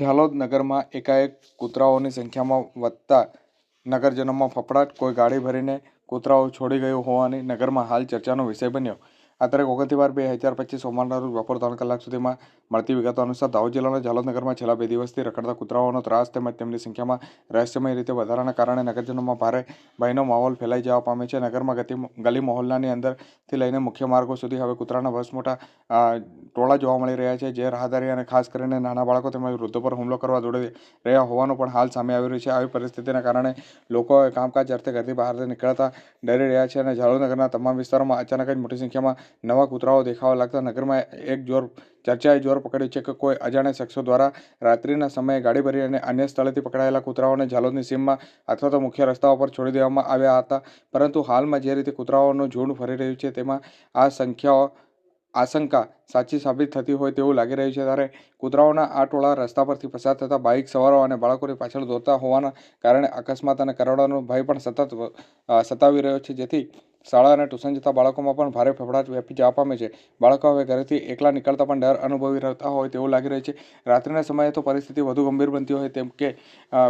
ઝાલોદ નગરમાં એકાએક કૂતરાઓની સંખ્યામાં વધતા નગરજનોમાં ફફડાટ, કોઈ ગાડી ભરીને કૂતરાઓ છોડી ગયું હોવાની નગરમાં હાલ ચર્ચાનો વિષય બન્યો. આ તારીખ બાર બે હજાર પચીસ સોમવારના રોજ બપોર ત્રણ કલાક સુધીમાં મળતી વિગતો અનુસાર દાહોદ જિલ્લાના જાલોદનગરમાં છેલ્લા બે દિવસથી રખડતા કૂતરાઓનો ત્રાસ તેમજ તેમની સંખ્યામાં રહસ્યમય રીતે વધારાના કારણે નગરજનોમાં ભારે ભયનો માહોલ ફેલાઈ જવા પામે છે. નગરમાં ગતિ ગલી મહોલ્લાની અંદરથી લઈને મુખ્ય માર્ગો સુધી હવે કૂતરાના વસ મોટા ટોળા જોવા મળી રહ્યા છે. જે રાહદારી અને ખાસ કરીને નાના બાળકો તેમજ વૃદ્ધો પર હુમલો કરવા દોડી રહ્યા હોવાનું પણ હાલ સામે આવી રહ્યું છે. આવી પરિસ્થિતિના કારણે લોકો કામકાજ અર્થે ઘરથી બહાર નીકળતા ડરી રહ્યા છે અને જાલોદનગરના તમામ વિસ્તારોમાં અચાનક જ મોટી સંખ્યામાં નવા કૂતરાઓ દેખાવા લાગતા નગરમાં એક જોર, ચર્ચાએ જોર પકડ્યું છે કે કોઈ અજાણ્યા શખ્સો દ્વારા રાત્રિના સમયે ગાડી ભરી અને અન્ય સ્થળેથી પકડાયેલા કૂતરાઓને ઝાલોદની સીમમાં અથવા તો મુખ્ય રસ્તાઓ પર છોડી દેવામાં આવ્યા હતા. પરંતુ હાલમાં જે રીતે કૂતરાઓનું ઝુંડ ફરી રહ્યું છે, તેમાં આ સંખ્યાઓ આશંકા સાચી સાબિત થતી હોય તેવું લાગી રહ્યું છે. ત્યારે કૂતરાઓના આ ટોળા રસ્તા પરથી પસાર થતા બાઇક સવારો અને બાળકોની પાછળ દોડતા હોવાના કારણે અકસ્માત અને કરોડોનો ભય પણ સતત સતાવી રહ્યો છે. જેથી શાળા અને ટ્યુશન જતા બાળકોમાં પણ ભારે ફફડાટ વ્યાપી જવા પામે છે. બાળકો હવે ઘરેથી એકલા નીકળતા પણ ડર અનુભવી રહેતા હોય તેવું લાગી રહ્યું છે. રાત્રિના સમયે તો પરિસ્થિતિ વધુ ગંભીર બનતી હોય તેમ કે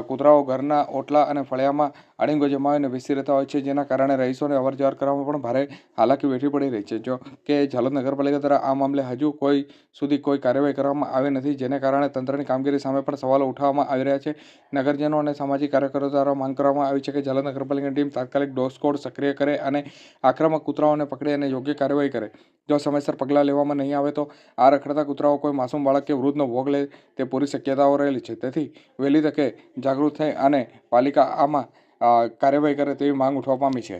કૂતરાઓ ઘરના ઓટલા અને ફળિયામાં આડીંગો જમાવીને બેસી રહેતા હોય છે, જેના કારણે રહીશોને અવર જવર કરવામાં પણ ભારે હાલાકી વેઠવી પડી રહી છે. જો કે ઝાલોદ નગરપાલિકા દ્વારા આ મામલે હજુ કોઈ સુધી કોઈ કાર્યવાહી કરવામાં આવી નથી, જેને કારણે તંત્રની કામગીરી સામે પણ સવાલો ઉઠાવવામાં આવી રહ્યા છે. નગરજનો અને સામાજિક કાર્યકરો દ્વારા માંગ કરવામાં આવી છે કે ઝાલોદ નગરપાલિકાની ટીમ તાત્કાલિક ડોસ કોડ સક્રિય કરે અને આક્રમક કૂતરાઓને પકડી અને યોગ્ય કાર્યવાહી કરે. જો સમયસર પગલાં લેવામાં નહીં આવે તો આ રખડતા કૂતરાઓ કોઈ માસૂમ બાળક કે વૃદ્ધનો ભોગ લે તે પૂરી શક્યતાઓ રહેલી છે. તેથી વહેલી તકે જાગૃત થઈ અને પાલિકા આમાં કાર્યવાહી કરે તેવી માંગ ઉઠવા પામી છે.